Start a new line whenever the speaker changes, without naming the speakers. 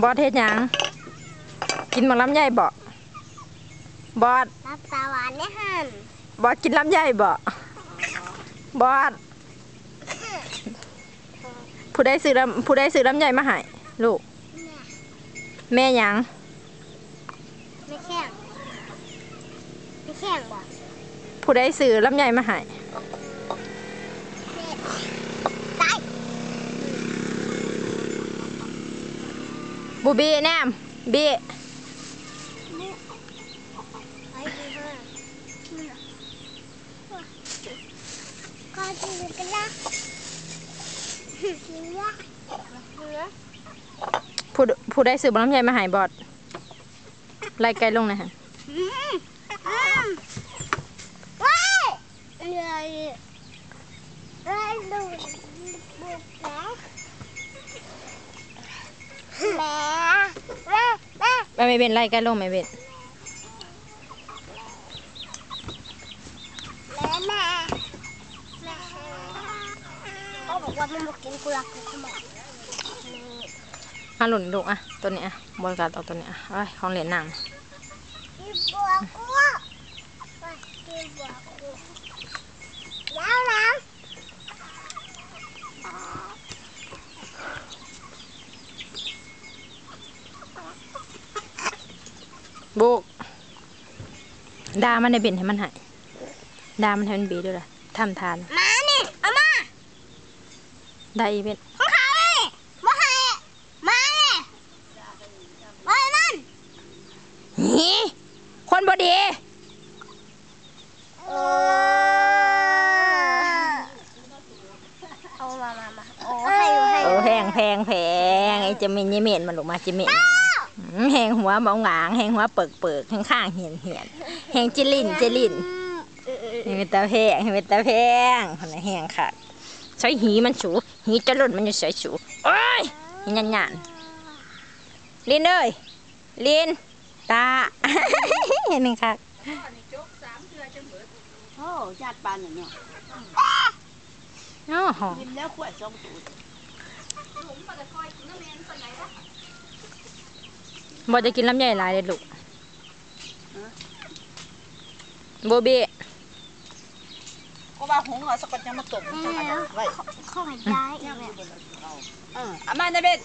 บอสเฮ็ดหยังกินหมักลำไยบ่บอส
รับสวรรค์เนี่ยฮัน
บอสกินลำไยบ่บอสผู้ได้ซื้อลำผู้ได้ซื้อลำไยมาให้ลูก แม่หยัง
ไม่แข่งไม่แข่งบ่
ผู้ได้ซื้อลำไยมาให้
ตาย
บูบีแนมบี
ก็จะกันละ
ผู้ผู้ได้ซื้อลำไยมาให้บอสไล่ไกลลงนะฮะ
ว้ายดูบุกแล้วแม่แม่แม่
ไม่ไม่เป็นไล่ไกลลงไม่เป็น
แม่แม่แม่เขาบอกว่ามันบอกกินกุหลาบกุหลาบ
อะหล่นลูกอะตัวนี้อะบอลกัดเอาตัวนี้อะเอาไว้ของเหรียญหนัง
กินบัวกุไปกินบัวกุแล้วแล้ว
บุกดามันในเบ็นให้มันใหายดามันให้มันบีด้วยล่ะทำทาน
มานี่เอามา
ได้อีเบ็น
ของเขาเลยมาให้มาเลยไปมัน
หีคนบดี
เออเอามามามาโอ้ให้อยู่ให้อ
เอยู่อแพงแพงแพงไอ้จะเมนยี่เมนมันลงมาจะเมนอืม แหงหัวเบาหงางแหงหัวเปิกเปิกข้างข้างๆเหียนเหียนแหงจิลินจิลิน
เออเออ
เห็นเป็นตาแพงเห็นเป็นตาแพงคนน่ะแหงค่ะใช้หีมันสูหีจะหล่นมันจะใส่สูโอ้ยหียันยันลินเอ้ยลินตาเห็นไหมคะ
โอ้ญาติปานอย่างเนี้ย
อ๋อหอม
กินแล้วขวดสองตูด
บอจะกินลำไยหลายเลยลูกโบบี้
ก็ว่าหงเอาสักคนจะมาตบจะมาไว้
ข้อย้ายอีกแล้ว
เอออามาในเบ็ด